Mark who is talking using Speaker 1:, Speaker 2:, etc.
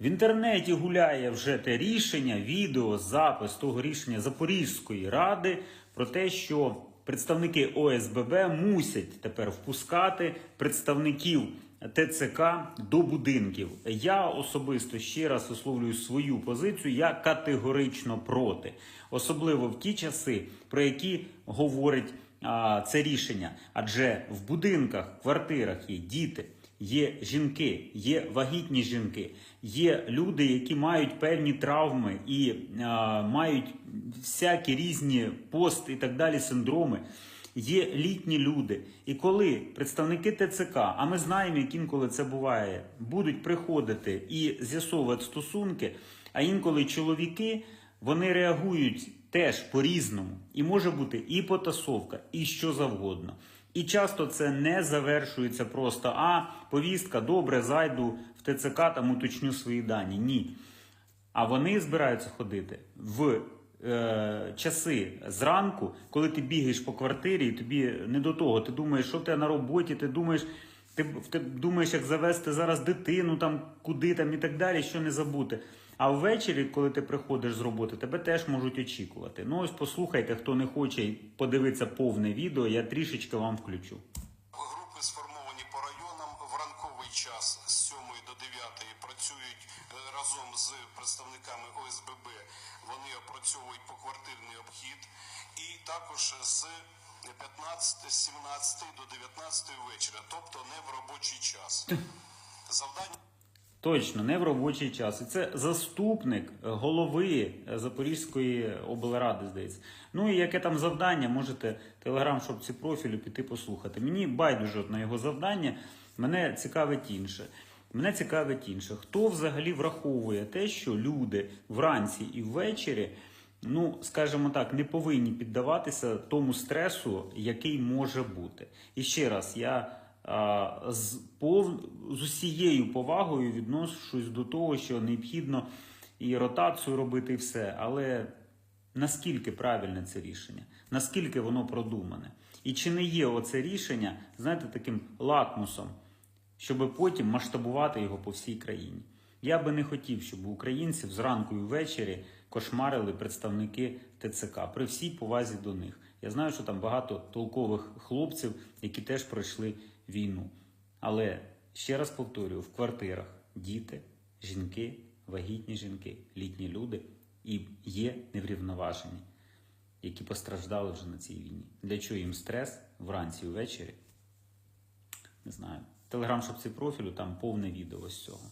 Speaker 1: В інтернеті гуляє вже те рішення, відео, запис того рішення Запорізької ради про те, що представники ОСББ мусять тепер впускати представників ТЦК до будинків. Я особисто ще раз висловлюю свою позицію. Я категорично проти, особливо в ті часи, про які говорить а, це рішення. Адже в будинках, квартирах є діти. Є жінки, є вагітні жінки, є люди, які мають певні травми і а, мають всякі різні пост і так далі синдроми. Є літні люди. І коли представники ТЦК, а ми знаємо, як інколи це буває, будуть приходити і з'ясовувати стосунки, а інколи чоловіки вони реагують теж по-різному. І може бути і потасовка, і що завгодно. І часто це не завершується просто а повістка, добре, зайду в ТЦК там уточню свої дані. Ні. А вони збираються ходити в е, часи зранку, коли ти бігаєш по квартирі, і тобі не до того. Ти думаєш, що в на роботі, ти думаєш, ти, ти думаєш, як завести зараз дитину, там, куди там і так далі, що не забути. А ввечері, коли ти приходиш з роботи, тебе теж можуть очікувати. Ну ось послухайте, хто не хоче подивитися повне відео, я трішечки вам включу.
Speaker 2: Групи сформовані по районам в ранковий час з 7 до 9 працюють е, разом з представниками ОСББ. Вони опрацьовують поквартирний обхід, і також з 15, з 17 до 19 вечора, тобто не в робочий час. Завдання.
Speaker 1: Точно, не в робочий час. І це заступник голови Запорізької облради, здається. Ну і яке там завдання, можете телеграм-шопці профілю піти послухати. Мені байдуже на його завдання, мене цікавить інше. Мене цікавить інше. Хто взагалі враховує те, що люди вранці і ввечері, ну, скажімо так, не повинні піддаватися тому стресу, який може бути. І ще раз, я а, з, пов... з усією повагою відношусь до того, що необхідно і ротацію робити, і все. Але наскільки правильне це рішення, наскільки воно продумане? І чи не є оце рішення, знаєте, таким лакмусом, щоб потім масштабувати його по всій країні? Я би не хотів, щоб українців зранку і ввечері кошмарили представники ТЦК при всій повазі до них. Я знаю, що там багато толкових хлопців, які теж пройшли війну. Але ще раз повторюю: в квартирах діти, жінки, вагітні жінки, літні люди і є неврівноважені, які постраждали вже на цій війні. Для чого їм стрес вранці ввечері? Не знаю. Телеграм-шопці профілю, там повне відео з цього.